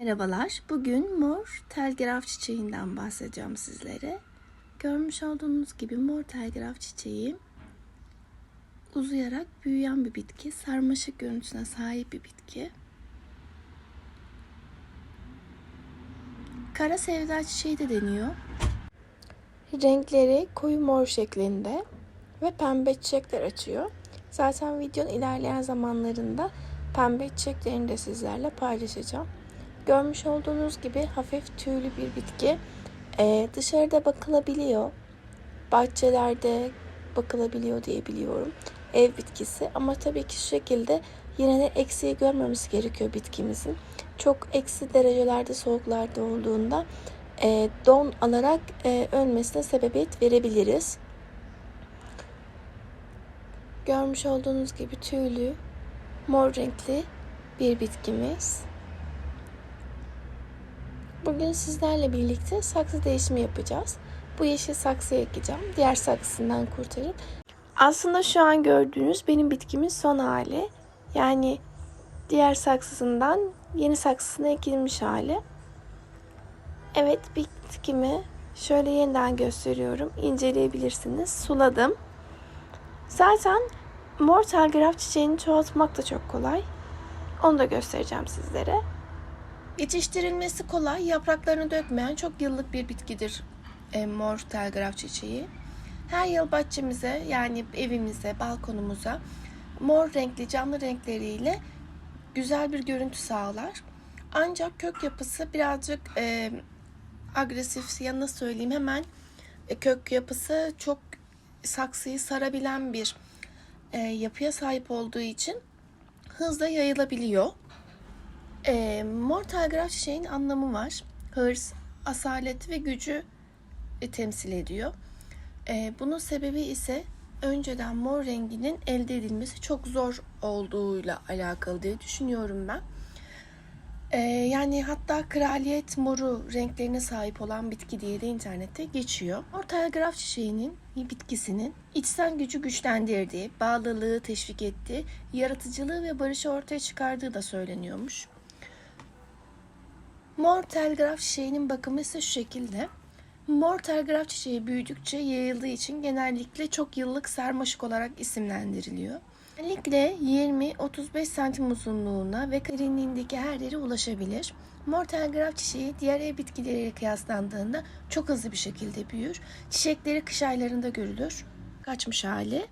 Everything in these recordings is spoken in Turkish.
Merhabalar. Bugün mor telgraf çiçeğinden bahsedeceğim sizlere. Görmüş olduğunuz gibi mor telgraf çiçeği uzayarak büyüyen bir bitki. Sarmaşık görüntüsüne sahip bir bitki. Kara sevda çiçeği de deniyor. Renkleri koyu mor şeklinde ve pembe çiçekler açıyor. Zaten videonun ilerleyen zamanlarında pembe çiçeklerini de sizlerle paylaşacağım. Görmüş olduğunuz gibi hafif tüylü bir bitki. Ee, dışarıda bakılabiliyor. Bahçelerde bakılabiliyor diye biliyorum. Ev bitkisi ama tabii ki şu şekilde yine de eksiği görmemiz gerekiyor bitkimizin. Çok eksi derecelerde soğuklarda olduğunda e, don alarak e, ölmesine sebebiyet verebiliriz. Görmüş olduğunuz gibi tüylü, mor renkli bir bitkimiz. Bugün sizlerle birlikte saksı değişimi yapacağız. Bu yeşil saksıya ekeceğim. Diğer saksısından kurtarıp. Aslında şu an gördüğünüz benim bitkimin son hali. Yani diğer saksısından yeni saksısına ekilmiş hali. Evet bitkimi şöyle yeniden gösteriyorum. İnceleyebilirsiniz. Suladım. Zaten mor telgraf çiçeğini çoğaltmak da çok kolay. Onu da göstereceğim sizlere. Yetiştirilmesi kolay, yapraklarını dökmeyen çok yıllık bir bitkidir e, mor telgraf çiçeği. Her yıl bahçemize yani evimize, balkonumuza mor renkli canlı renkleriyle güzel bir görüntü sağlar. Ancak kök yapısı birazcık e, agresif ya nasıl söyleyeyim hemen e, kök yapısı çok saksıyı sarabilen bir e, yapıya sahip olduğu için hızla yayılabiliyor. E, mor telgraf çiçeğin anlamı var. Hırs, asalet ve gücü e, temsil ediyor. E, bunun sebebi ise önceden mor renginin elde edilmesi çok zor olduğuyla alakalı diye düşünüyorum ben. E, yani hatta kraliyet moru renklerine sahip olan bitki diye de internette geçiyor. Mor telgraf çiçeğinin bitkisinin içsel gücü güçlendirdiği, bağlılığı teşvik ettiği, yaratıcılığı ve barışı ortaya çıkardığı da söyleniyormuş. Mor telgraf çiçeğinin bakımı ise şu şekilde. Mor telgraf çiçeği büyüdükçe yayıldığı için genellikle çok yıllık sarmaşık olarak isimlendiriliyor. Genellikle 20-35 santim uzunluğuna ve derinliğindeki her yere ulaşabilir. Mor telgraf çiçeği diğer ev bitkileriyle kıyaslandığında çok hızlı bir şekilde büyür. Çiçekleri kış aylarında görülür. Kaçmış hali.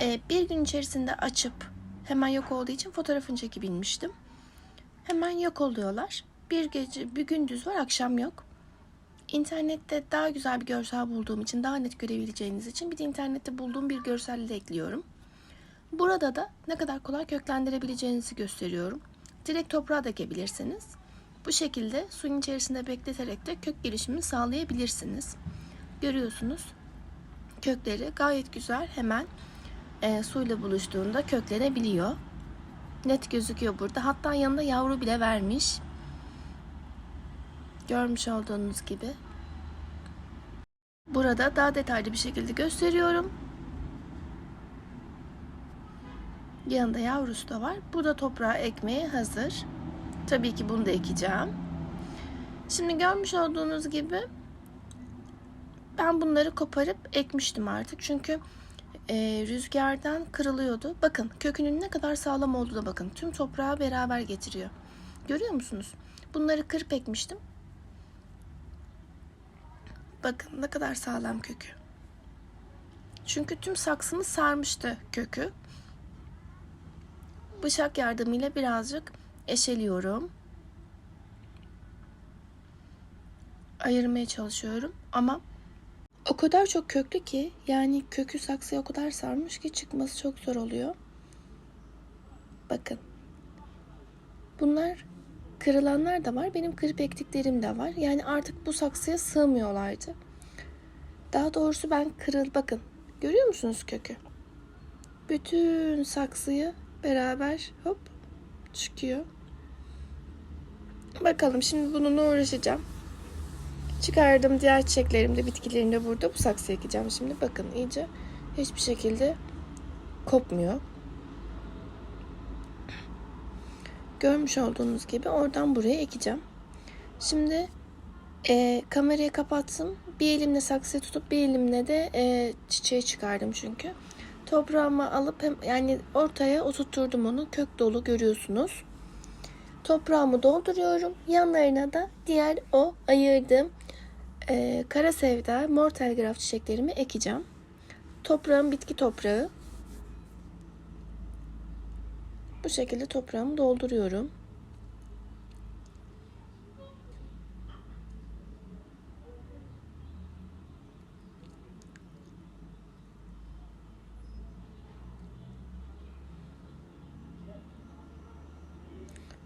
Ee, bir gün içerisinde açıp hemen yok olduğu için fotoğrafını çekebilmiştim. Hemen yok oluyorlar. Bir gece, bir gündüz var, akşam yok. İnternette daha güzel bir görsel bulduğum için, daha net görebileceğiniz için bir de internette bulduğum bir görselle ekliyorum. Burada da ne kadar kolay köklendirebileceğinizi gösteriyorum. Direkt toprağa da ekebilirsiniz. Bu şekilde suyun içerisinde bekleterek de kök gelişimini sağlayabilirsiniz. Görüyorsunuz kökleri gayet güzel hemen e, suyla buluştuğunda köklenebiliyor. Net gözüküyor burada. Hatta yanında yavru bile vermiş. Görmüş olduğunuz gibi. Burada daha detaylı bir şekilde gösteriyorum. Yanında yavrusu da var. Bu da toprağa ekmeye hazır. Tabii ki bunu da ekeceğim. Şimdi görmüş olduğunuz gibi ben bunları koparıp ekmiştim artık. Çünkü e, rüzgardan kırılıyordu. Bakın kökünün ne kadar sağlam olduğuna bakın. Tüm toprağı beraber getiriyor. Görüyor musunuz? Bunları kırıp ekmiştim. Bakın ne kadar sağlam kökü. Çünkü tüm saksımı sarmıştı kökü. Bıçak yardımıyla birazcık eşeliyorum. Ayırmaya çalışıyorum ama o kadar çok köklü ki yani kökü saksıya o kadar sarmış ki çıkması çok zor oluyor. Bakın. Bunlar kırılanlar da var. Benim kırıp ektiklerim de var. Yani artık bu saksıya sığmıyorlardı. Daha doğrusu ben kırıl bakın. Görüyor musunuz kökü? Bütün saksıyı beraber hop çıkıyor. Bakalım şimdi bununla uğraşacağım. Çıkardım diğer çiçeklerim de bitkilerim de burada. Bu saksıya ekeceğim şimdi. Bakın iyice hiçbir şekilde kopmuyor. Görmüş olduğunuz gibi oradan buraya ekeceğim. Şimdi e, kamerayı kapattım. Bir elimle saksıyı tutup bir elimle de e, çiçeği çıkardım çünkü. Toprağımı alıp hem yani ortaya oturtturdum onu. Kök dolu görüyorsunuz. Toprağımı dolduruyorum. Yanlarına da diğer o ayırdığım e, kara sevda mor telgraf çiçeklerimi ekeceğim. Toprağım bitki toprağı. Bu şekilde toprağımı dolduruyorum.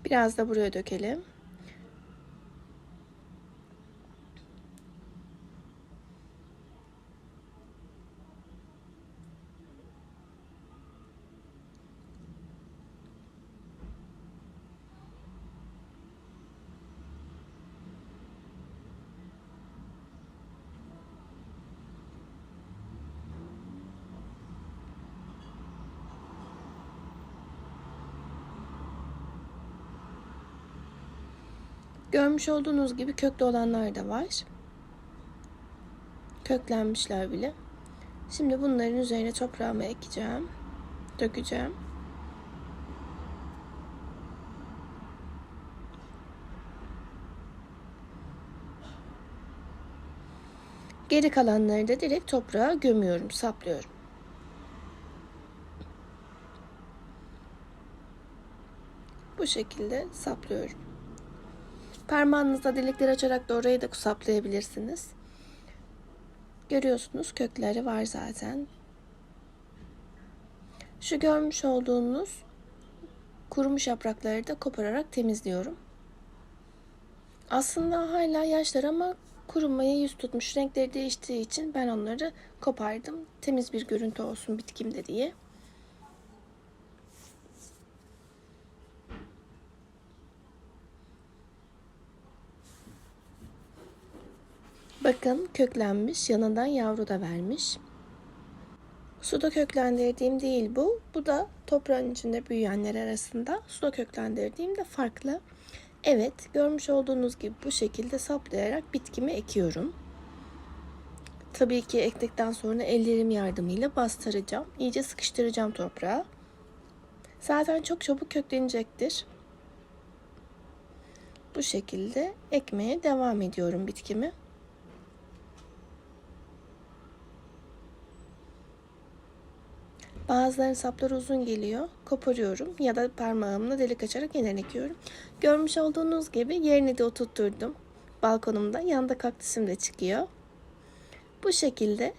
Biraz da buraya dökelim. Görmüş olduğunuz gibi köklü olanlar da var. Köklenmişler bile. Şimdi bunların üzerine toprağımı ekeceğim. Dökeceğim. Geri kalanları da direkt toprağa gömüyorum, saplıyorum. Bu şekilde saplıyorum. Parmağınızla delikler açarak da orayı da saplayabilirsiniz. Görüyorsunuz kökleri var zaten. Şu görmüş olduğunuz kurumuş yaprakları da kopararak temizliyorum. Aslında hala yaşlar ama kurumaya yüz tutmuş. Renkleri değiştiği için ben onları kopardım. Temiz bir görüntü olsun bitkimde diye. Bakın köklenmiş, yanından yavru da vermiş. Suda köklendirdiğim değil bu. Bu da toprağın içinde büyüyenler arasında. Suda köklendirdiğim de farklı. Evet, görmüş olduğunuz gibi bu şekilde saplayarak bitkimi ekiyorum. Tabii ki ektikten sonra ellerim yardımıyla bastıracağım. İyice sıkıştıracağım toprağa. Zaten çok çabuk köklenecektir. Bu şekilde ekmeye devam ediyorum bitkimi. Bazılarının sapları uzun geliyor. Koparıyorum ya da parmağımla delik açarak yeniden ekiyorum. Görmüş olduğunuz gibi yerini de oturtturdum. Balkonumda yanında kaktüsüm de çıkıyor. Bu şekilde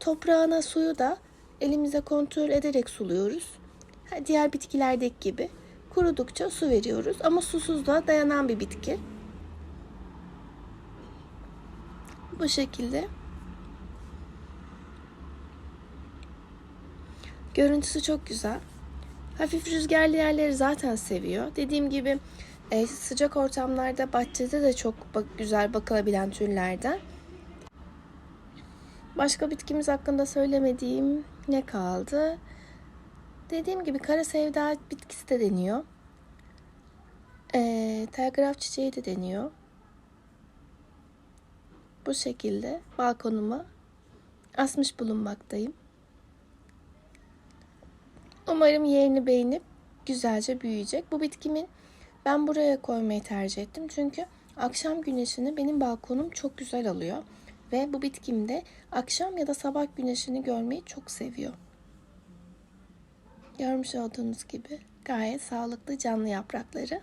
toprağına suyu da elimize kontrol ederek suluyoruz. Diğer bitkilerdeki gibi kurudukça su veriyoruz ama susuzluğa dayanan bir bitki. Bu şekilde Görüntüsü çok güzel. Hafif rüzgarlı yerleri zaten seviyor. Dediğim gibi e, sıcak ortamlarda bahçede de çok güzel bakılabilen türlerden. Başka bitkimiz hakkında söylemediğim ne kaldı? Dediğim gibi kara sevda bitkisi de deniyor. E, telgraf çiçeği de deniyor. Bu şekilde balkonuma asmış bulunmaktayım. Umarım yerini beğenip güzelce büyüyecek. Bu bitkimin ben buraya koymayı tercih ettim. Çünkü akşam güneşini benim balkonum çok güzel alıyor. Ve bu bitkim de akşam ya da sabah güneşini görmeyi çok seviyor. Görmüş olduğunuz gibi gayet sağlıklı canlı yaprakları.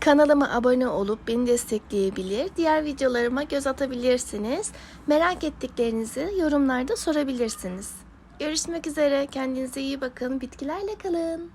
Kanalıma abone olup beni destekleyebilir, diğer videolarıma göz atabilirsiniz. Merak ettiklerinizi yorumlarda sorabilirsiniz. Görüşmek üzere. Kendinize iyi bakın. Bitkilerle kalın.